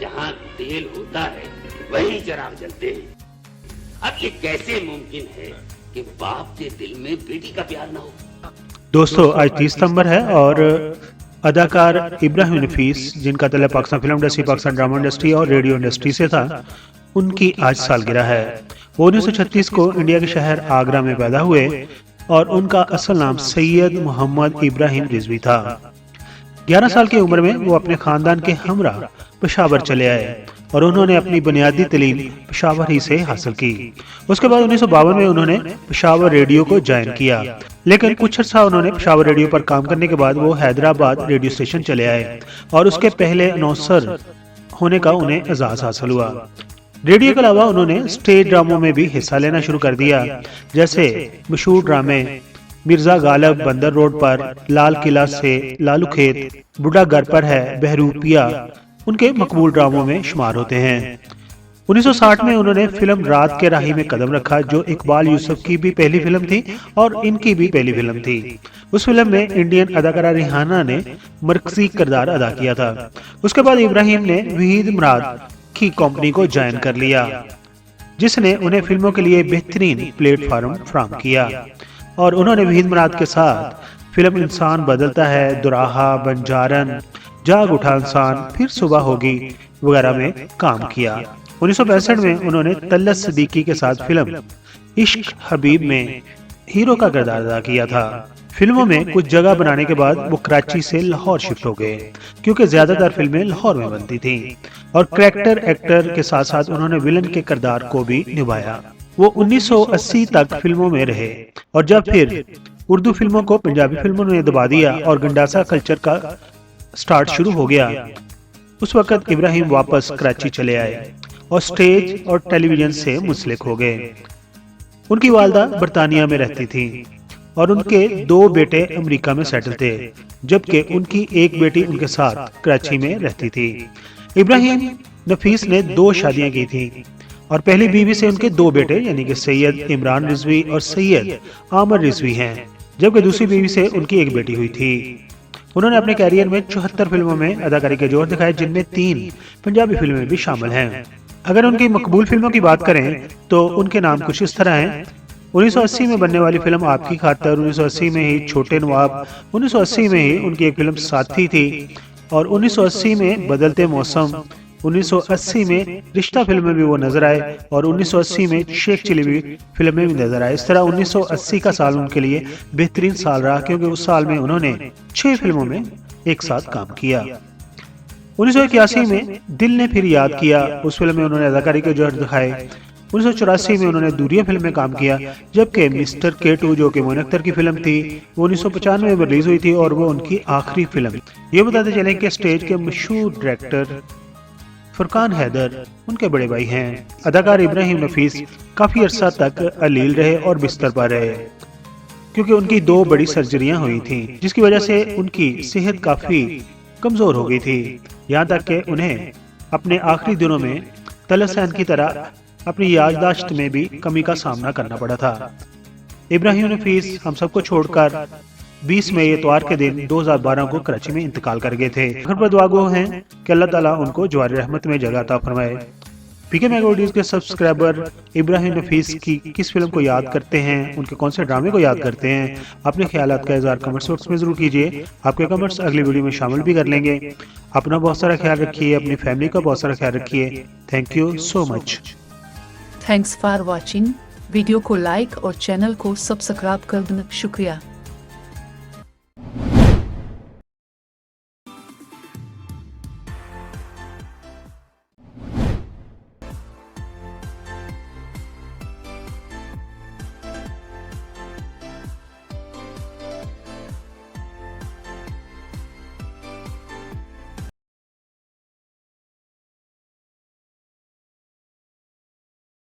جہاں تیل ہوتا ہے وہی چراغ جلتے ہیں۔ اب یہ کیسے ممکن ہے کہ باپ کے دل میں بیٹی کا پیار نہ ہو؟ دوستو، آج تیس ستمبر ہے اور اداکار ابراہیم نفیس، جن کا تعلق Pakistan film industry, Pakistan drama industry اور ریڈیو انڈسٹری سے تھا، ان کی آج سالگرہ ہے۔ وہ انیس سو چھتیس کو انڈیا کے شہر آگرہ میں پیدا ہوئے اور ان کا اصل نام سید محمد ابراہیم رضوی تھا۔ گیارہ سال کی عمر میں وہ اپنے خاندان کے ہمراہ پشاور چلے آئے اور انہوں نے اپنی بنیادی تعلیم پشاور ہی سے حاصل کی۔ اس کے بعد انیس سو باون میں انہوں نے پشاور ریڈیو کو جائن کیا۔ لیکن کچھ عرصہ انہوں نے پشاور ریڈیو پر کام کرنے کے بعد وہ حیدرآباد ریڈیو اسٹیشن چلے آئے اور اس کے پہلے انوسر ہونے کا انہیں اعزاز حاصل ہوا۔ ریڈیو کے علاوہ انہوں نے اسٹیج ڈراموں میں بھی حصہ لینا شروع کر دیا، جیسے مشہور ڈرامے مرزا غالب بندر روڈ پر لال قلعہ سے لالو کھیت بڈا گھر پر ہے بہروپیا ان کے مقبول ڈراموں میں شمار ہوتے ہیں۔ انیس سو ساٹھ میں انہوں نے فلم رات کے راہی میں قدم رکھا، جو اقبال یوسف کی بھی پہلی فلم تھی اور ان کی بھی پہلی فلم تھی۔ اس فلم میں انڈین اداکارہ ریحانہ نے مرکزی کردار ادا کیا تھا۔ اس کے بعد ابراہیم نے وحید مراد کی کمپنی کو جائن کر لیا، جس نے انہیں فلموں کے لیے بہترین پلیٹ فارم فراہم کیا۔ اور انہوں نے وحید مراد کے ساتھ فلم انسان بدلتا ہے، دراہا، بنجارن، جاگ اٹھا انسان، پھر صبح ہوگی وغیرہ میں کام کیا۔ انیس سو پینسٹھ میں انہوں نے تلس صدیقی کے ساتھ فلم عشق حبیب میں ہیرو کا کردار ادا کیا تھا۔ فلموں میں کچھ جگہ بنانے کے بعد وہ کراچی سے لاہور شفٹ ہو گئے، کیونکہ زیادہ تر فلمیں لاہور میں بنتی تھیں۔ اور کریکٹر، ایکٹر کے ساتھ ساتھ انہوں نے ویلن کے کردار کو بھی نبھایا۔ وہ انیس سو اسی تک فلموں میں رہے۔ اور جب پھر اردو فلموں کو پنجابی فلموں نے دبا دیا اور گنڈاسا کلچر کا سٹارٹ شروع ہو گیا، اس وقت ابراہیم واپس کراچی چلے آئے اور سٹیج اور ٹیلی ویژن سے مسلک ہو گئے۔ ان کی والدہ برطانیہ میں رہتی تھی اور ان کے دو بیٹے امریکہ میں سیٹل تھے، جبکہ ان کی ایک بیٹی ان کے ساتھ کراچی میں رہتی تھی۔ ابراہیم نفیس نے دو شادیاں کی تھیں۔ اور پہلی بیوی سے ان کے دو بیٹے یعنی کہ سید عمران رضوی اور سید عامر رضوی ہیں، جبکہ دوسری بیوی سے ان کی ایک بیٹی ہوئی تھی۔ انہوں نے اپنے کیریئر میں چوہتر فلموں میں اداکاری کے جوہر دکھائے، جن میں تین پنجابی فلمیں بھی شامل ہیں۔ اگر ان کی مقبول فلموں کی بات کریں تو ان کے نام کچھ اس طرح ہیں۔ انیس سو اسی میں بننے والی فلم آپ کی خاطر، انیس سو اسی میں ہی چھوٹے نواب، انیس سو اسی میں ہی ان کی ایک فلم ساتھی تھی۔ اور انیس سو اسی میں بدلتے موسم انیس سو اسی میں رشتہ فلم میں بھی وہ نظر آئے اور انیس سو اسی میں شیخ چلی بھی فلم میں بھی نظر آئے۔ اس طرح انیس سو اسی کا سال ان کے لیے بہترین سال رہا کیونکہ اس سال میں انہوں نے چھ فلموں میں ایک ساتھ کام کیا۔ انیس سو اکیاسی میں دل نے پھر یاد کیا۔ اس فلم میں انہوں نے اداکاری کے جوہر دکھائے۔ انیس سو چوراسی میں انہوں نے دوریا فلم میں کام کیا۔ جبکہ مسٹر کیٹو جو کہ منختر کی فلم تھی، وہ انیس سو پچانوے میں ریلیز ہوئی تھی اور وہ ان کی آخری فلم۔ یہ بتاتے چلیں کہ اسٹیج کے مشہور ڈائریکٹر فرقان حیدر، ان کے بڑے بھائی ہیں۔ اداکار ابراہیم نفیس کافی عرصہ تک علیل رہے اور بستر پر رہے۔ کیونکہ ان کی دو بڑی سرجریاں ہوئی تھیں، جس کی وجہ سے ان کی صحت کافی کمزور ہو گئی تھی۔ یہاں تک کہ انہیں اپنے آخری دنوں میں تلسین کی طرح اپنی یادداشت میں بھی کمی کا سامنا کرنا پڑا تھا۔ ابراہیم نفیس ہم سب کو چھوڑ کر بیس میں اتوار کے دن دو ہزار بارہ کو کراچی میں انتقال کر گئے تھے۔ گھر پر دعاگو ہیں کہ اللہ تعالیٰ ان کو جوار رحمت میں جگہ عطا فرمائے۔ پی کے میگوڈیز کے سبسکرائبر ابراہیم نفیس کی کس فلم کو یاد کرتے ہیں؟ ان کے کون سے ڈرامے کو یاد کرتے ہیں؟ اپنے خیالات کا اظہار کمنٹس باکس میں ضرور کیجیے آپ کے کمنٹس اگلی ویڈیو میں شامل بھی کر لیں گے۔ اپنا بہت سارا خیال رکھیے، اپنی فیملی کا بہت سارا خیال رکھیے۔ Thank you so much thanks for watching video کو لائک اور چینل کو سبسکرائب کر دینا۔ شکریہ۔